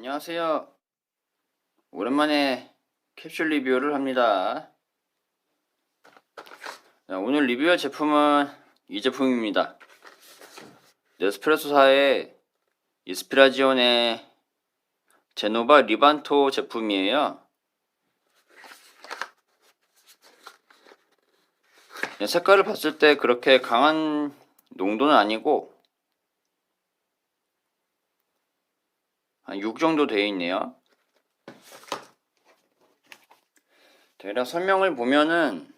안녕하세요. 오랜만에 캡슐 리뷰를 합니다. 자, 오늘 리뷰할 제품은 이 제품입니다. 네스프레소사의 이스피라지온의 제노바 리반토 제품이에요. 네, 색깔을 봤을 때 그렇게 강한 농도는 아니고 한 6 정도 되어 있네요. 대략 설명을 보면은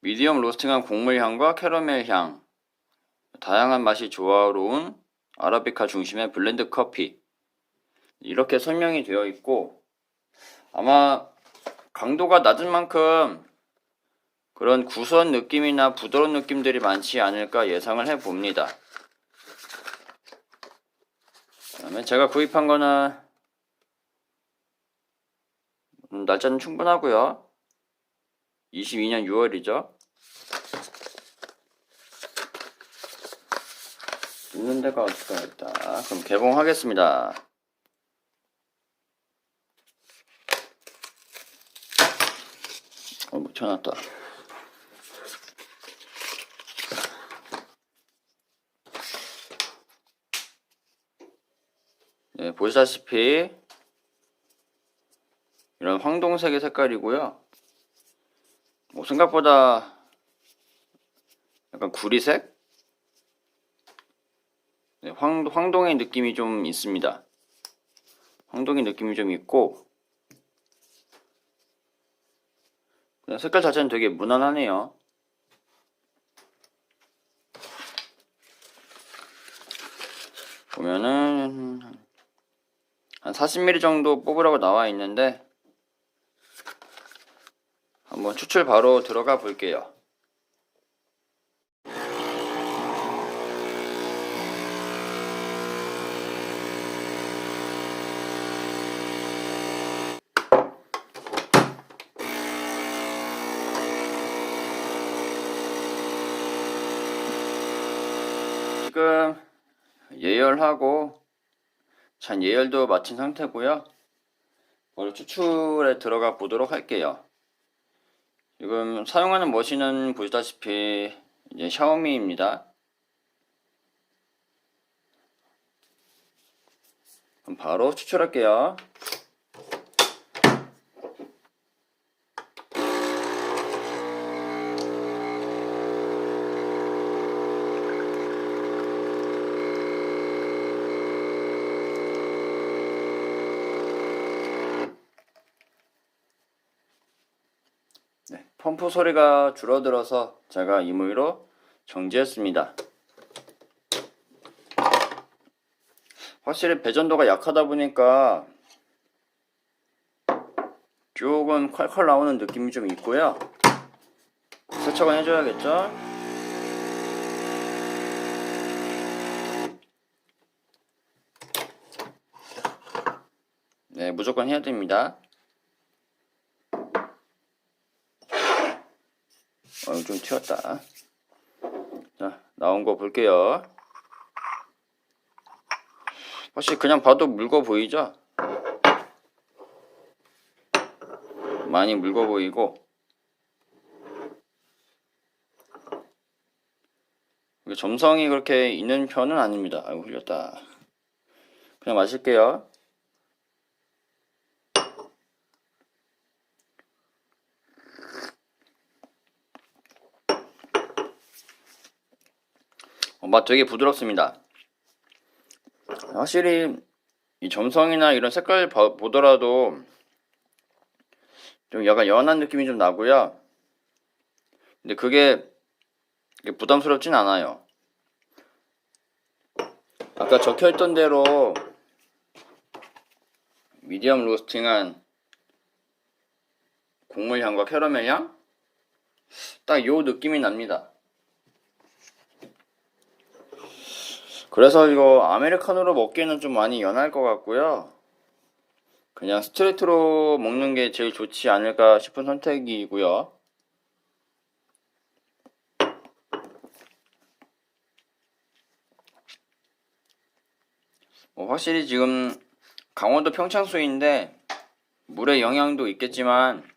미디엄 로스팅한 곡물 향과 캐러멜 향, 다양한 맛이 조화로운 아라비카 중심의 블렌드 커피 이렇게 설명이 되어 있고 아마 강도가 낮은 만큼 그런 구수한 느낌이나 부드러운 느낌들이 많지 않을까 예상을 해 봅니다. 그 다음에 제가 구입한 거는 음, 날짜는 충분하고요. 22년 6월이죠. 있는 데가 어디가 있다. 그럼 개봉하겠습니다. 어, 묻혀놨다. 네, 보시다시피 이런 황동색의 색깔이고요. 뭐 생각보다 약간 구리색? 네, 황, 황동의 느낌이 좀 있습니다. 황동의 느낌이 좀 있고 색깔 자체는 되게 무난하네요. 보면은 한 40ml 정도 뽑으라고 나와 있는데 한번 추출 바로 들어가 볼게요. 지금 예열하고 잔 예열도 마친 상태고요. 바로 추출에 들어가 보도록 할게요. 지금 사용하는 머신은 보시다시피 이제 샤오미입니다. 그럼 바로 추출할게요. 펌프 소리가 줄어들어서 제가 임의로 정지했습니다. 확실히 배전도가 약하다 보니까 조금 콸콸 나오는 느낌이 좀 있고요. 세척은 해줘야겠죠? 네, 무조건 해야 됩니다. 어, 좀 튀었다. 자, 나온 거 볼게요. 혹시 그냥 봐도 묽어 보이죠? 많이 묽어 보이고 점성이 그렇게 있는 편은 아닙니다. 아이고 흘렸다. 그냥 마실게요. 맛 되게 부드럽습니다. 확실히 이 점성이나 이런 색깔 봐- 보더라도 좀 약간 연한 느낌이 좀 나고요. 근데 그게 부담스럽진 않아요. 아까 적혀있던 대로 미디엄 로스팅한 곡물 향과 캐러멜 향? 딱 요 느낌이 납니다. 그래서 이거 아메리카노로 먹기에는 좀 많이 연할 것 같고요. 그냥 스트레이트로 먹는 게 제일 좋지 않을까 싶은 선택이고요. 뭐 확실히 지금 강원도 평창수인데 물의 영향도 있겠지만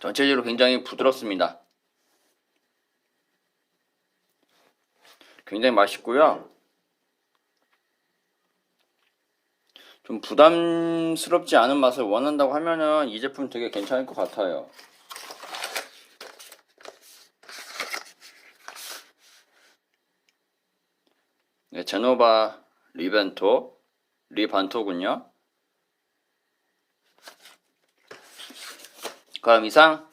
전체적으로 굉장히 부드럽습니다. 굉장히 맛있고요. 좀 부담스럽지 않은 맛을 원한다고 하면은 이 제품 되게 괜찮을 것 같아요. 네, 제노바 리벤토, 리반토군요. 그럼 이상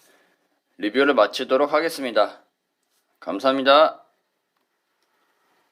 리뷰를 마치도록 하겠습니다. 감사합니다.